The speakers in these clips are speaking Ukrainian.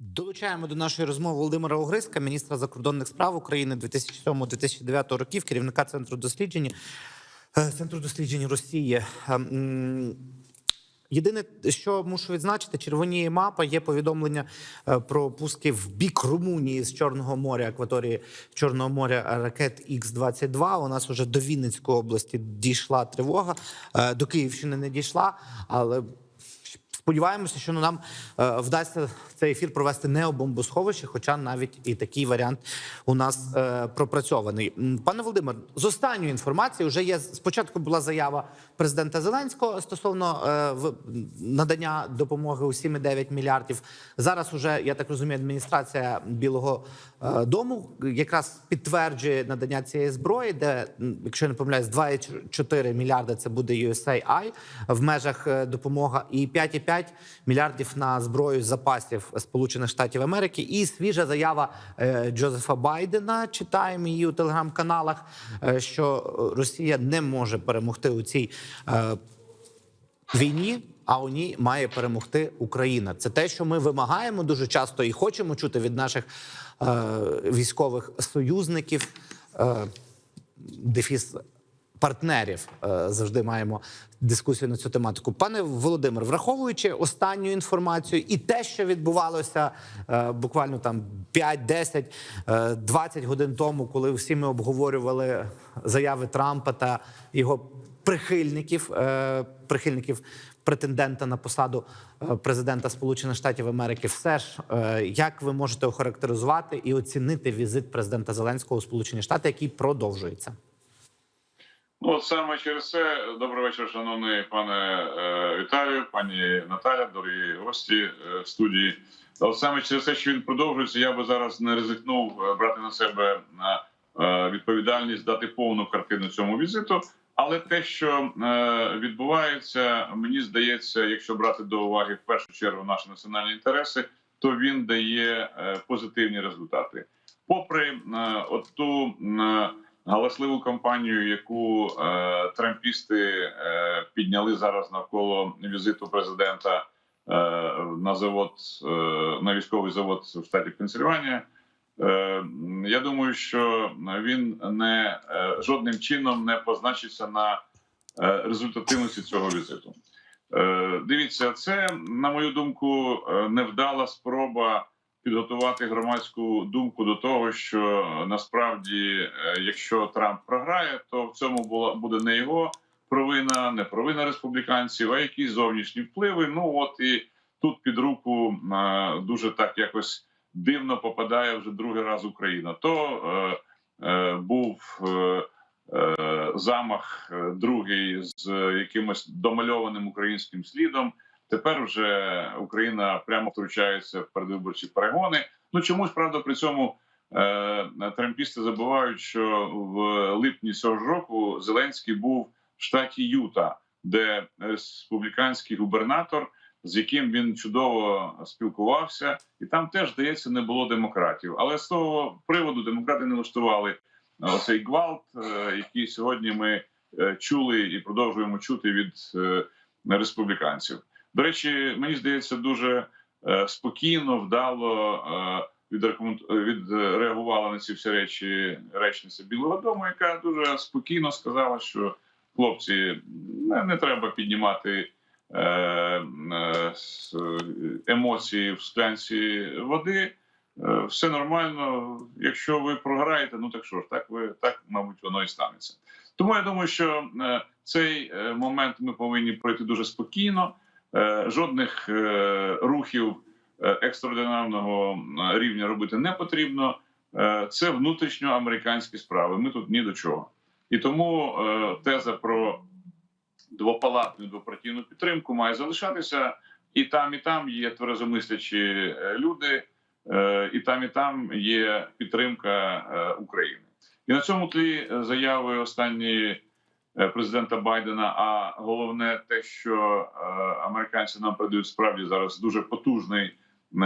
Долучаємо до нашої розмови Володимира Огриська, міністра закордонних справ України 2007-2009 років, керівника центру досліджень е, центру досліджень Росії. Ем, Єдине, що мушу відзначити, червоніє мапа. Є повідомлення е, про пуски в бік Румунії з Чорного моря, акваторії Чорного моря ракет Х 22 У нас вже до Вінницької області дійшла тривога, е, до Київщини не дійшла, але Сподіваємося, що ну, нам е, вдасться цей ефір провести не у бомбосховищі, хоча навіть і такий варіант у нас е, пропрацьований. Пане Володимир, з останньої інформації вже є спочатку була заява президента Зеленського стосовно е, надання допомоги у 7,9 мільярдів. Зараз уже я так розумію, адміністрація Білого Дому якраз підтверджує надання цієї зброї, де, якщо я не помиляюсь, 2,4 мільярди це буде USAI в межах е, допомога, і 5,5 мільярдів на зброю запасів Сполучених Штатів Америки. І свіжа заява е, Джозефа Байдена. Читаємо її у телеграм-каналах, е, що Росія не може перемогти у цій е, війні. А у ній має перемогти Україна. Це те, що ми вимагаємо дуже часто і хочемо чути від наших е, військових союзників. Е, дефіс партнерів е, завжди маємо дискусію на цю тематику. Пане Володимир, враховуючи останню інформацію і те, що відбувалося е, буквально там 5, 10, е, 20 годин тому, коли всі ми обговорювали заяви Трампа та його прихильників, е, прихильників претендента на посаду е, президента Сполучених Штатів Америки, все ж е, як ви можете охарактеризувати і оцінити візит президента Зеленського у Сполучені Штати, який продовжується? Ну, от саме через це добрий вечір, шановний пане Віталію, пані Наталя, дорогі гості е, студії. От саме через те, що він продовжується, я би зараз не ризикнув брати на себе відповідальність дати повну картину цьому візиту. Але те, що е, відбувається, мені здається, якщо брати до уваги в першу чергу наші національні інтереси, то він дає е, позитивні результати. Попри е, от ту е, галасливу кампанію, яку трампісти підняли зараз навколо візиту президента на завод на військовий завод в штаті Пенсильванія. Е, Я думаю, що він не е, жодним чином не позначиться на е, результативності цього візиту. Дивіться, це на мою думку невдала спроба підготувати громадську думку до того, що насправді, якщо Трамп програє, то в цьому була буде не його провина, не провина республіканців, а якісь зовнішні впливи. Ну от і тут під руку дуже так якось дивно попадає вже другий раз Україна. То е, е, був е, е, замах е, другий з якимось домальованим українським слідом. Тепер вже Україна прямо втручається в передвиборчі перегони. Ну чомусь правда при цьому е, трампісти забувають, що в липні цього ж року Зеленський був в штаті Юта, де республіканський губернатор, з яким він чудово спілкувався, і там теж здається не було демократів. Але з того приводу демократи не влаштували оцей гвалт, е, який сьогодні ми е, чули і продовжуємо чути від е, республіканців. До речі, мені здається, дуже спокійно, вдало відреагувала на ці всі речі речниця Білого Дому, яка дуже спокійно сказала, що хлопці не, треба піднімати емоції в склянці води. Е, Все нормально. Якщо ви програєте, ну так що ж, так ви так, мабуть, воно і станеться. Тому я думаю, що е, цей е, момент ми повинні пройти дуже спокійно. Е, Жодних е, рухів е, екстраординарного е, рівня робити не потрібно. Е, Це внутрішньоамериканські справи. Ми тут ні до чого. І тому е, теза про двопалатну двопартійну підтримку має залишатися. І там, і там є тверезомислячі е, люди, е, і там, і там є підтримка е, України. І на цьому тлі заяви останньої е, президента Байдена. А головне те, що американці нам передають справді зараз дуже потужний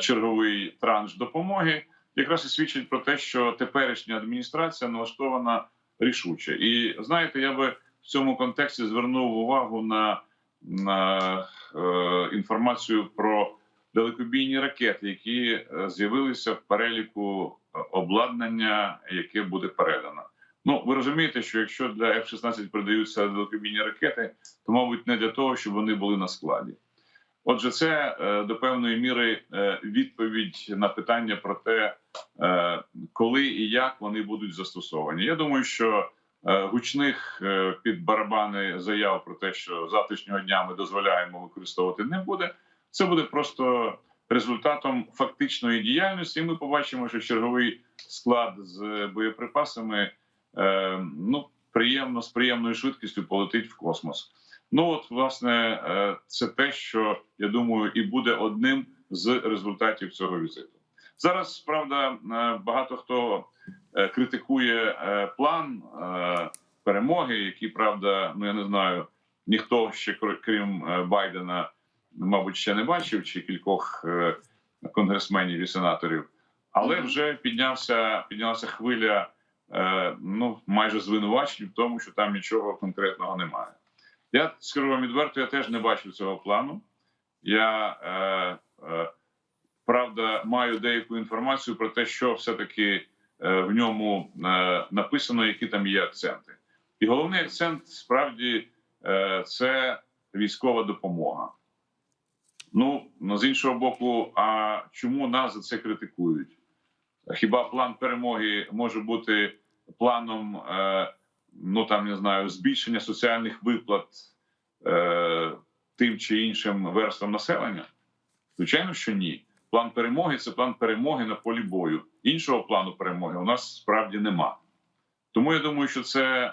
черговий транш допомоги, якраз і свідчить про те, що теперішня адміністрація налаштована рішуче. І знаєте, я би в цьому контексті звернув увагу на, на е, інформацію про далекобійні ракети, які е, з'явилися в переліку е, обладнання, яке буде передано. Ну ви розумієте, що якщо для F-16 передаються далекобійні ракети, то мабуть не для того, щоб вони були на складі. Отже, це е, до певної міри відповідь на питання про те, коли і як вони будуть застосовані. Я думаю, що гучних е, під барабани заяв про те, що завтрашнього дня ми дозволяємо використовувати, не буде. Це буде просто результатом фактичної діяльності. І ми побачимо, що черговий склад з боєприпасами е, ну приємно з приємною швидкістю полетить в космос. Ну от власне е, це те, що я думаю, і буде одним з результатів цього візиту. Зараз правда е, багато хто е, критикує е, план е, перемоги, який правда, ну я не знаю, ніхто ще крім е, Байдена, мабуть, ще не бачив, чи кількох е, конгресменів і сенаторів, але вже піднявся піднялася хвиля е, ну майже звинувачень в тому, що там нічого конкретного немає. Я скажу вам відверто, я теж не бачив цього плану. Я е, е, правда маю деяку інформацію про те, що все-таки е, в ньому е, написано, які там є акценти. І головний акцент справді е, це військова допомога. Ну ну, з іншого боку, а чому нас за це критикують? Хіба план перемоги може бути планом, е, ну там не знаю, збільшення соціальних виплат е, тим чи іншим верствам населення? Звичайно, що ні. План перемоги це план перемоги на полі бою. Іншого плану перемоги у нас справді нема. Тому я думаю, що це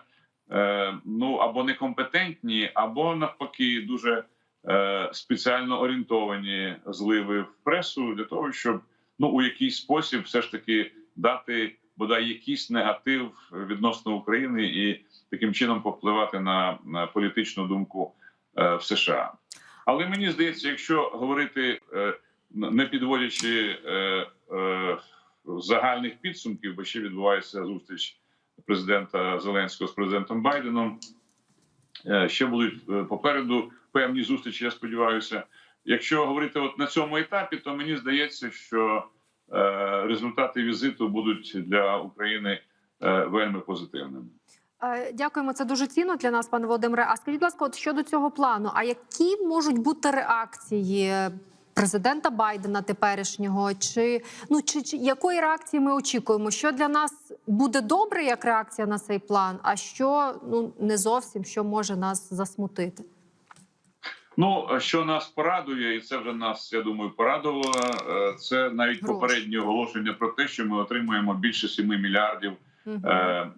е, ну або некомпетентні, або навпаки, дуже е, спеціально орієнтовані зливи в пресу для того, щоб ну у якийсь спосіб все ж таки дати бодай якийсь негатив відносно України і таким чином повпливати на, на політичну думку е, в США. Але мені здається, якщо говорити е, не підводячи е, е, загальних підсумків, бо ще відбувається зустріч президента Зеленського з президентом Байденом. Е, Ще будуть е, попереду певні зустрічі. Я сподіваюся. Якщо говорити от на цьому етапі, то мені здається, що е, результати візиту будуть для України е, вельми позитивними. Е, Дякуємо, це дуже цінно для нас, пане Володимире. А скажіть, будь ласка, от щодо цього плану, а які можуть бути реакції президента Байдена теперішнього? Чи ну чи, чи якої реакції ми очікуємо? Що для нас буде добре як реакція на цей план? А що ну не зовсім що може нас засмутити? Ну що нас порадує, і це вже нас, я думаю, порадувало. е, Це навіть попереднє оголошення про те, що ми отримуємо більше 7 мільярдів е, е,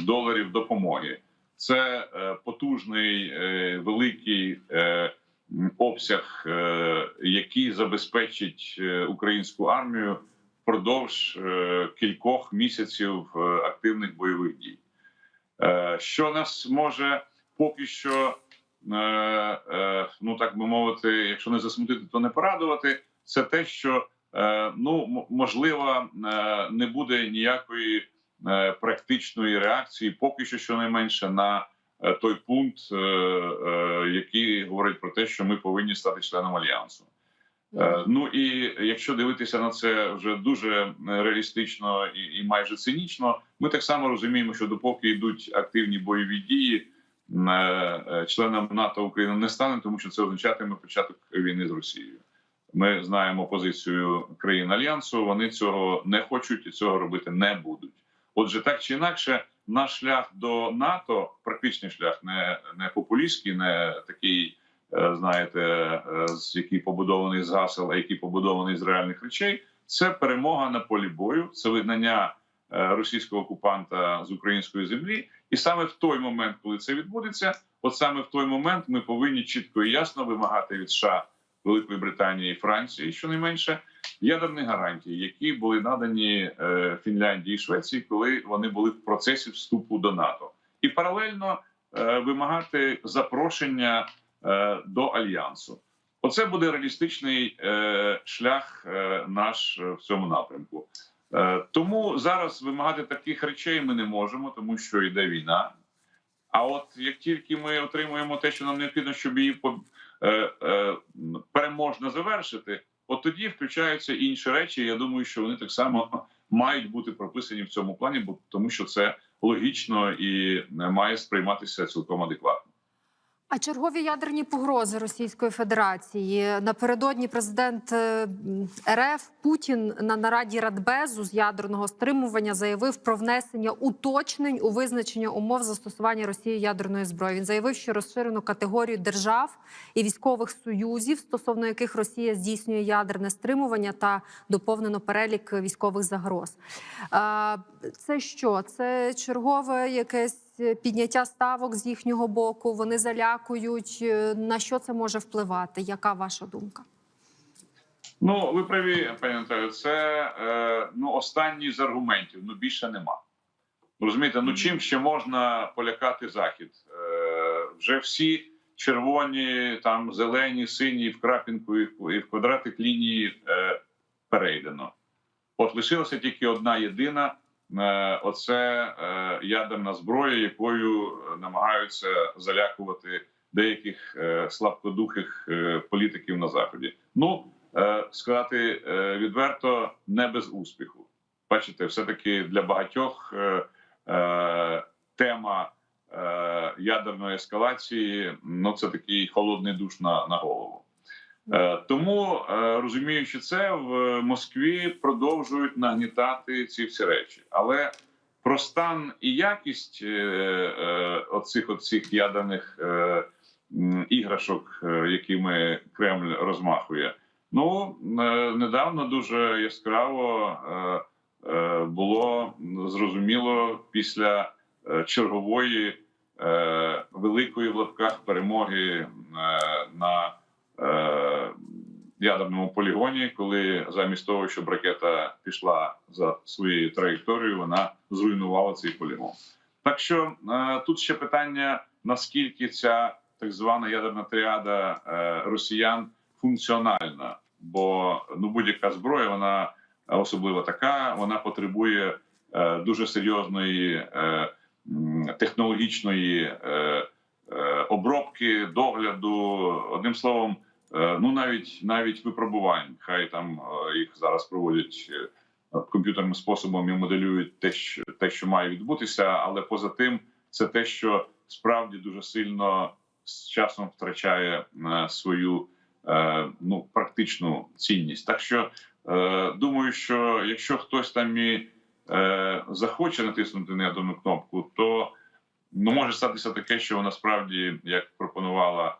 доларів допомоги. Це потужний великий обсяг, е, який забезпечить е, українську армію впродовж е, кількох місяців активних бойових дій. Що нас може поки що, ну так би мовити, якщо не засмутити, то не порадувати, це те, що ну можливо не буде ніякої практичної реакції, поки що щонайменше на той пункт, е, е, який говорить про те, що ми повинні стати членом альянсу. Е, Ну і якщо дивитися на це вже дуже реалістично і, майже цинічно, ми так само розуміємо, що допоки йдуть активні бойові дії, е, е, НАТО Україна не стане, тому що це означатиме початок війни з Росією. Ми знаємо позицію країн альянсу. Вони цього не хочуть і цього робити не будуть. Отже, так чи інакше, наш шлях до НАТО, практичний шлях, не, не популістський, не такий, е, знаєте, е, з який побудований з гасел, а який побудований з реальних речей. Це перемога на полі бою, це вигнання е, російського окупанта з української землі. І саме в той момент, коли це відбудеться, от саме в той момент ми повинні чітко і ясно вимагати від США, Великої Британії і Франції, щонайменше ядерних гарантій, які були надані е, Фінляндії і Швеції, коли вони були в процесі вступу до НАТО, і паралельно е, вимагати запрошення е, до альянсу. Оце буде реалістичний шлях наш в цьому напрямку. Тому зараз вимагати таких речей ми не можемо, тому що йде війна. А от як тільки ми отримуємо те, що нам необхідно, щоб її переможно завершити, от тоді включаються інші речі. Я думаю, що вони так само мають бути прописані в цьому плані, бо тому що це логічно і має сприйматися цілком адекватно. А чергові ядерні погрози Російської Федерації напередодні президент е, РФ Путін на нараді Радбезу з ядерного стримування заявив про внесення уточнень у визначення умов застосування Росії ядерної зброї. Він заявив, що розширену категорію держав і військових союзів, стосовно яких Росія здійснює ядерне стримування, та доповнено перелік військових загроз. Це що? Це чергове якесь підняття ставок з їхнього боку. Вони залякують. Е, На що це може впливати? Яка ваша думка? Ну, ви праві, пані Наталю, це е, ну, останній з аргументів. Ну більше нема. Розумієте, ну чим ще можна полякати захід? Е, вже всі червоні, там зелені, сині в крапінку і в квадратик лінії е, перейдено. От лишилася тільки одна єдина. Е, Оце е, ядерна зброя, якою е, намагаються залякувати деяких слабкодухих політиків на заході. Ну сказати відверто, не без успіху. Бачите, все таки для багатьох тема ядерної ескалації ну це такий холодний душ на, на голову. Е, тому е, розуміючи це, в Москві продовжують нагнітати ці всі речі, але про стан і якість е, оцих оцих ядерних іграшок, якими Кремль розмахує, ну недавно дуже яскраво було зрозуміло після чергової великої в лапках перемоги ядерному полігоні, коли замість того, щоб ракета пішла за своєю траєкторією, вона зруйнувала цей полігон. Так що е, тут ще питання: наскільки ця так звана ядерна тріада е, росіян функціональна, бо ну будь-яка зброя, вона особливо така, вона потребує е, дуже серйозної технологічної обробки, догляду, одним словом, ну навіть навіть випробувань. Хай там е, їх зараз проводять е, комп'ютерним способом і моделюють те, що те, що має відбутися, але поза тим, це те, що справді дуже сильно з часом втрачає е, свою е, ну практичну цінність. Так що е, думаю, що якщо хтось там і е, захоче натиснути на ядерну кнопку, то ну може статися таке, що насправді, як пропонувала е,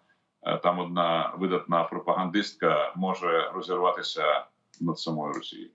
там одна видатна пропагандистка, може розірватися над самою Росією.